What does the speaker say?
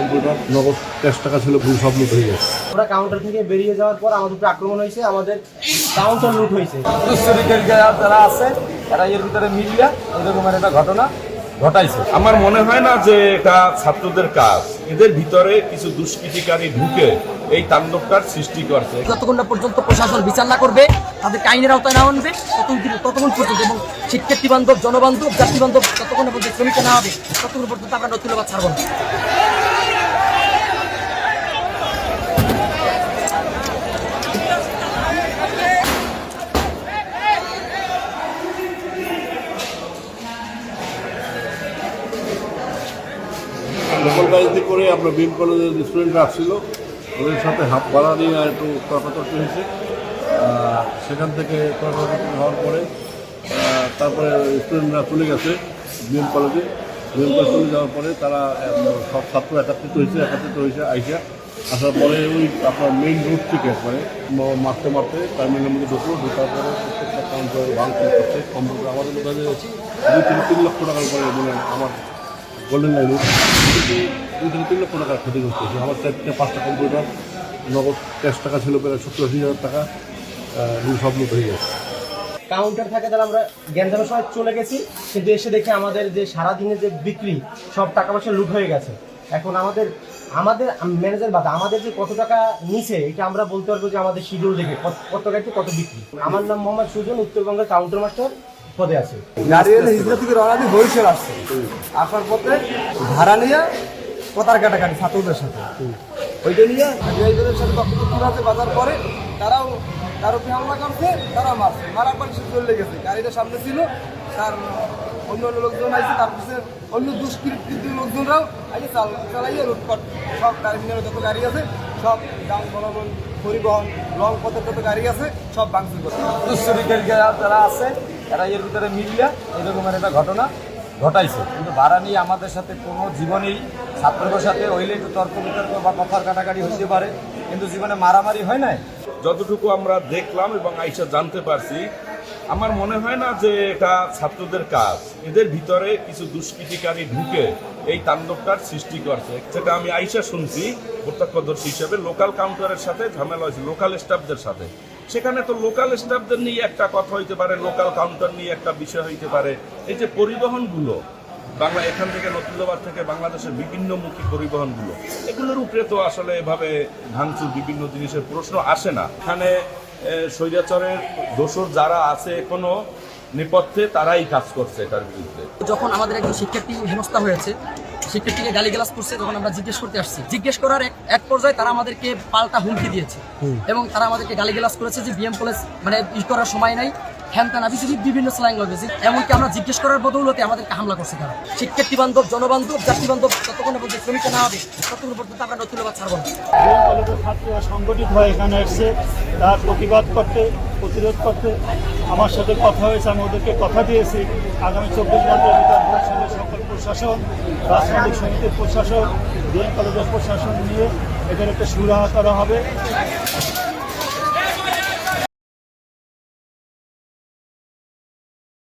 Computer নগদ cash টাকা ছিল ভুল সব লুট হয়ে গেছে। আমরা কাউন্টার থেকে বেরিয়ে যাওয়ার পর আমাদের উপরে আক্রমণ হয়েছে আমাদের কাউন্টার লুট হয়েছে। দুশ্চরিত্রের যারা আছে এরা এর ভিতরে মিলিয়া একটা ঘটনা ঘটাইছে। আমার মনে হয় না যে এটা ছাত্রদের কাজ। এদের ভিতরে কিছু দুষ্কৃতিকারী ঢুকে এই তাণ্ডবটার সৃষ্টি করছে। যতক্ষণ না পর্যন্ত প্রশাসন বিচার না করবে তাদের আইনের আওতায় না আনবে ততক্ষণ ততক্ষণ পর্যন্ত এবং শিক্ষার্থী বান্ধব জনবান্ধব জাতি বান্ধব ততক্ষণ পর্যন্ত শ্রমিক না হবে ততক্ষণ পর্যন্ত আমরা নতুন ছাড়বো না। লোকাল করে আপনার বিএম কলেজের স্টুডেন্টরা আসছিল, ওদের সাথে হাফ ভাড়া নিয়ে একটু তর্কাতর্কি হয়েছে। সেখান থেকে তর্কাতর্কি হওয়ার পরে তারপরে স্টুডেন্টরা চলে গেছে বিএম কলেজে বিএম কলেজ চলে যাওয়ার পরে তারা সব ছাত্র একত্রিত হয়েছে একত্রিত হয়েছে আইসা। আসার পরে ওই আপনার মেইন রোড থেকে একবারে ম- মারতে মারতে টার্মিনালের মধ্যে ঢুকলো, ঢোকার পরে প্রত্যেকটা কাউন্টার ভাঙচুর করছে। কম্পিউটার আমাদের বোধ হয় দুই থেকে তিন লক্ষ টাকার পরে মানে আমার গোল্ডেন লাইন দুই থেকে তিন লক্ষ টাকার ক্ষতিগ্রস্ত হয়েছে আমার চার থেকে পাঁচটা কম্পিউটার নগদ ক্যাশ টাকা ছিল প্রায় সত্তর আশি হাজার টাকা সব লুট হয়ে গেছে। কাউন্টার থাকে তাহলে আমরা গ্যাঞ্জামের সময় চলে গেছি, কিন্তু এসে দেখে আমাদের যে সারাদিনের যে বিক্রি, সব টাকা পয়সা লুট হয়ে গেছে। এখন আমাদের আমাদের ম্যানেজার বাদ, আমাদের যে কত টাকা নিছে, এটা আমরা বলতে পারব যে আমাদের শিডিউল দেখে কত- টাকাতে কত বিক্রি। আমার নাম মোহাম্মদ সুজন, উত্তরবঙ্গের কাউন্টার মাস্টার পদে আছে। গাড়ি এলে হিজড়া থেকে রওনা দিয়ে হরিশাল আসছে। আসার পথে ভাড়া নিয়ে কথার কাটাকাটি ছাত্রদের সাথে। ওইটা নিয়ে ড্রাইভারের সাথে বক্তব্য আছে বাজার পরে তারাও তার উপরে হামলা করছে তারা মারছে। মারার পরে সে চলে গেছে। গাড়িটা সামনে ছিল তার অন্য অন্য লোকজন আছে তার পিছনে অন্য দুষ্কৃতি লোকজনরাও আগে চাল চালাইয়ে লুটপাট। সব টার্মিনালে যত গাড়ি আছে সব যান বলবন পরিবহন লং পথের যত গাড়ি আছে সব ভাঙচুর করছে। দুশ্চরিত্রের যারা আছে এরা এর ভিতরে মিলিয়া এরকমের একটা ঘটনা ঘটাইছে। কিন্তু ভাড়া নিয়ে আমাদের সাথে কোনো জীবনেই ছাত্রদের সাথে হইলে একটু তর্ক বিতর্ক বা কথার কাটাকাটি হইতে পারে, কিন্তু জীবনে মারামারি হয় নাই? যতটুকু আমরা দেখলাম এবং আইসা জানতে পারছি, আমার মনে হয় না যে এটা ছাত্রদের কাজ। এদের ভিতরে কিছু দুষ্কৃতিকারী ঢুকে এই তাণ্ডবটার সৃষ্টি করছে। সেটা আমি আইসা শুনছি, প্রত্যক্ষদর্শী হিসেবে, লোকাল কাউন্টারের সাথে ঝামেলা হয়েছে লোকাল স্টাফদের সাথে। সেখানে তো লোকাল স্টাফদের নিয়ে একটা কথা হইতে পারে লোকাল কাউন্টার নিয়ে একটা বিষয় হইতে পারে। এই যে পরিবহনগুলো, বাংলা এখান থেকে নতুনবাদ থেকে বাংলাদেশের বিভিন্নমুখী পরিবহনগুলো, এগুলোর উপরে তো আসলে এভাবে ভাঙচুর বিভিন্ন জিনিসের প্রশ্ন আসে না। এখানে স্বৈরাচারের দোষর যারা আছে এখনও, নেপথ্যে তারাই কাজ করছে এটার বিরুদ্ধে। যখন আমাদের একজন শিক্ষার্থী হেনস্থা হয়েছে শিক্ষার্থীকে গালিগালাজ করছে তখন আমরা জিজ্ঞেস করতে আসছি। জিজ্ঞেস করার এক পর্যায়ে তারা আমাদেরকে পাল্টা হুমকি দিয়েছে। এবং তারা আমাদেরকে গালিগালাজ করেছে যে বিএম কলেজ মানে ই করার সময় নাই হ্যান ত্যান আবিসিবি বিভিন্ন স্ল্যাং লাগেছে এমনকি আমরা জিজ্ঞেস করার বদৌলতে আমাদেরকে হামলা করছে তারা। শিক্ষার্থী বান্ধব জনবান্ধব জাতি বান্ধব ততক্ষণ না পর্যন্ত শ্রমিক না হবে ততক্ষণ পর্যন্ত আমরা নতুনবাদ ছাড়বো না। ছাত্ররা সংগঠিত হয়ে এখানে এসছে। তার প্রতিবাদ করতে প্রতিরোধ করতে আমার সাথে কথা হয়েছে, আমি ওদেরকে কথা দিয়েছি। আগামী চব্বিশ ঘণ্টার ভিতর সকল প্রশাসন, রাজনৈতিক সমিতির প্রশাসন বিএম কলেজের প্রশাসন নিয়ে এদের একটা সুরাহা করা হবে।